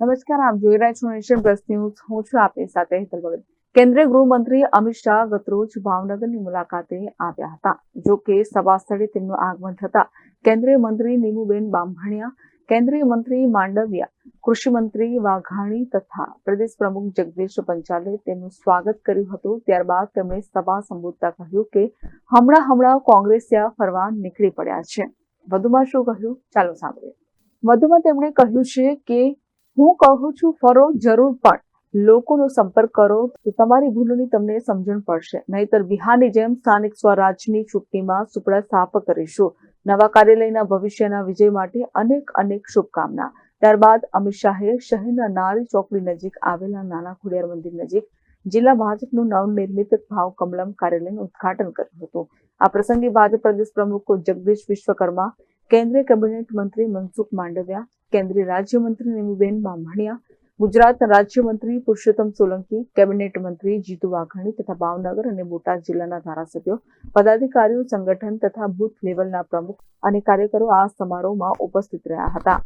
નમસ્કાર, આપ જોઈ રહ્યા છો નેશન પ્લસ ન્યૂઝ. હું છું આપની સાથે હેતલ ભગત. કેન્દ્રીય ગૃહમંત્રી અમિત શાહ ગતરોજ ભાવનગરની મુલાકાતે આવ્યા હતા. જો કે સભા સ્થળે તેમનું આગમન થતા કેન્દ્રીય મંત્રી નીમુબેન બામભણિયા કેન્દ્રીય મંત્રી માંડવિયા, કૃષિ મંત્રી વાઘાણી તથા પ્રદેશ પ્રમુખ જગદીશ પંચાલે તેમનું સ્વાગત કર્યું હતું. ત્યારબાદ તેમણે સભા સંબોધતા કહ્યું કે, હમણાં હમણાં કોંગ્રેસિયા ફરવા નીકળી પડ્યા છે. વધુમાં શું કહ્યું? ચાલો સાંભળીએ. વધુમાં તેમણે કહ્યું છે કે હું કહું છું, ફરો જરૂર પણ. લોકોનો સંપર્ક કરો, તો તમારી ભૂલોની તમને સમજણ પડશે. નહીતર બિહારની જેમ સ્થાનિક સ્વરાજની ચૂંટણીમાં સુપડા સાફ કરીશું. નવા કાર્યાલયના ભવિષ્યના વિજય માટે અનેક અનેક શુભકામના. ત્યારબાદ અમિત શાહે શહેરના નારી ચોકડી નજીક આવેલા નાના ખોડિયાર મંદિર નજીક જિલ્લા ભાજપનું નવનિર્મિત ભાવ કમલમ કાર્યાલયનું ઉદ્ઘાટન કર્યું હતું. આ પ્રસંગે ભાજપ પ્રદેશ પ્રમુખ જગદીશ વિશ્વકર્મા કેન્દ્રીય કેબિનેટ મંત્રી મનસુખ માંડવિયા, કેન્દ્રીય રાજ્યમંત્રી નીમુબેન બામણિયા, ગુજરાત રાજ્યમંત્રી પુરુષોત્તમ સોલંકી, કેબિનેટ મંત્રી જીતુ વાઘાણી તથા ભાવનગર અને બોટાદ જિલ્લાના ધારાસભ્યો, પદાધિકારીઓ, સંગઠન તથા બુથ લેવલના પ્રમુખ અને કાર્યકરો આ સમારોહમાં ઉપસ્થિત રહ્યા હતા.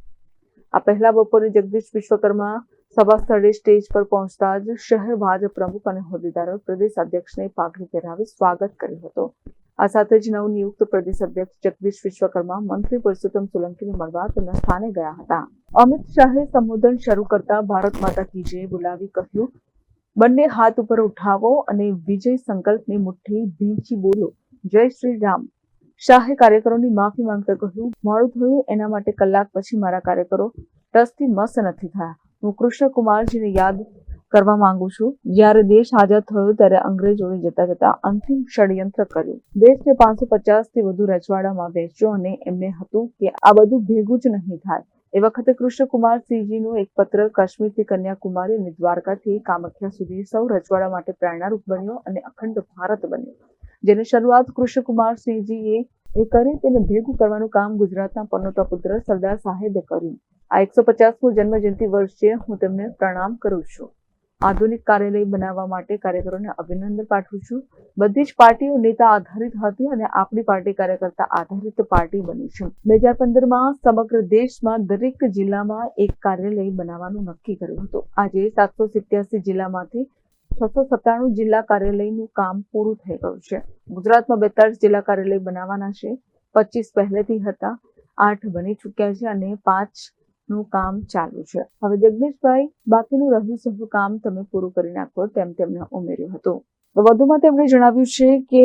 આ પહેલા બપોરે જગદીશ વિશ્વકર્મા સભા સ્થળે સ્ટેજ પર પહોંચતા જ શહેર ભાજપ પ્રમુખ અને હોદ્દેદારો પ્રદેશ અધ્યક્ષને પાઘડી પહેરાવી સ્વાગત કર્યું હતું. આ સાથે જ નવનિયુક્ત પ્રદેશ અધ્યક્ષ જગદીશ વિશ્વકર્મા મંત્રી પુરુષોત્તમ સોલંકીને મળવા તેમના સ્થાને ગયા હતા. અમિત શાહે સંબોધન શરૂ કરતા ભારત માતા કીજે બોલાવી કહ્યું, બંને હાથ ઉપર ઉઠાવો અને વિજય સંકલ્પની મુઠ્ઠી ભીંચી બોલો. જય શ્રી રામ. શાહે કાર્યકરોની માફી માંગતા કહ્યું મોડું થયું એના માટે કલાક પછી મારા કાર્યકરો ટસથી મસ્ત નથી થયા. હું કૃષ્ણકુમારજીને યાદ કરવા માંગુ છું. જ્યારે દેશ આઝાદ થયો ત્યારે અંગ્રેજોએ જતા જતા અંતિમ ષડયંત્ર કર્યું. દેશને પાંચસો પચાસથી વધુ રજવાડામાં વહેંચ્યો અને એમને હતું કે આ બધું ભેગું જ નહીં થાય. એ વખતે કૃષ્ણકુમાર સિંહજીનો એક પત્ર કાશ્મીરથી કન્યાકુમારી અને દ્વારકાથી કામખ્યા સુધી સૌ રજવાડા માટે પ્રેરણારૂપ બન્યો અને અખંડ ભારત બન્યો. જેની શરૂઆત કૃષ્ણકુમાર સિંહજીએ એ કરી તેને ભેગું કરવાનું કામ ગુજરાતના પનોતા પુત્ર સરદાર સાહેબે કર્યું. આ એકસો પચાસમું વર્ષે હું તેમને પ્રણામ કરું છું. આધુનિક કાર્યાલય બનાવવા માટે કાર્યકરોને અભિનંદન પાઠવું છું. બધી જ પાર્ટીઓ નેતા આધારિત હતી અને આપણી પાર્ટી કાર્યકર્તા આધારિત પાર્ટી બની છે. બે હજાર પંદરમાં સમગ્ર દેશમાં દરેક જિલ્લામાં એક કાર્યાલય બનાવવાનું નક્કી કર્યું હતું. આજે સાતસો સિત્યાસી જિલ્લામાંથી છસો સત્તાણું જિલ્લા કાર્યાલયનું કામ પૂરું થઈ ગયું છે. ગુજરાતમાં બેતાળીસ જિલ્લા કાર્યાલય બનાવવાના છે. પચીસ પહેલેથી હતા, આઠ બની ચૂક્યા છે અને પાંચ નું કામ ચાલુ છે. હવે જગદીશભાઈ, બાકીનું રહ્યું સહુ કામ તમે પૂરું કરી નાખો તેમ તેમણે ઉમેર્યું હતું. વધુમાં તેમણે જણાવ્યું છે કે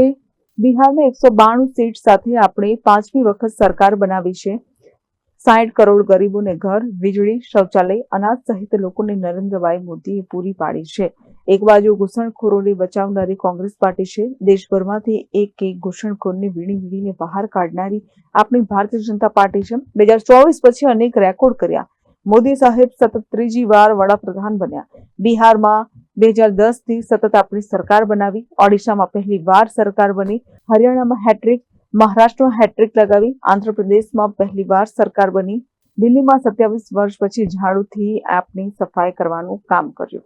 બિહારમાં એકસો બાણું સીટ સાથે આપણે પાંચમી વખત સરકાર બનાવી છે. સાઠ કરોડ ગરીબોને ઘર, વીજળી, શૌચાલય, અનાજ સહિત લોકોને નરેન્દ્રભાઈ મોદીએ પૂરી પાડી છે. એક બાજુ ઘૂસણખોરોને બચાવનારી કોંગ્રેસ પાર્ટી છે. દેશભરમાંથી એક એક ઘૂસણખોરને વીણી વીણીને બહાર કાઢનારી આપણી ભારતીય જનતા પાર્ટી છે. બે પછી અનેક રેકોર્ડ કર્યા. મોદી સાહેબ સતત ત્રીજી વાર વડાપ્રધાન બન્યા. બિહારમાં બે હજાર સતત આપણી સરકાર બનાવી. ઓડિશામાં પહેલી વાર સરકાર બની. હરિયાણામાં હેટ્રિક, મહારાષ્ટ્રમાં હેટ્રિક લગાવી. આંધ્રપ્રદેશમાં પહેલી વાર સરકાર બની. દિલ્હીમાં સત્યાવીસ વર્ષ પછી ઝાડુથી આપની સફાઈ કરવાનું કામ કર્યું.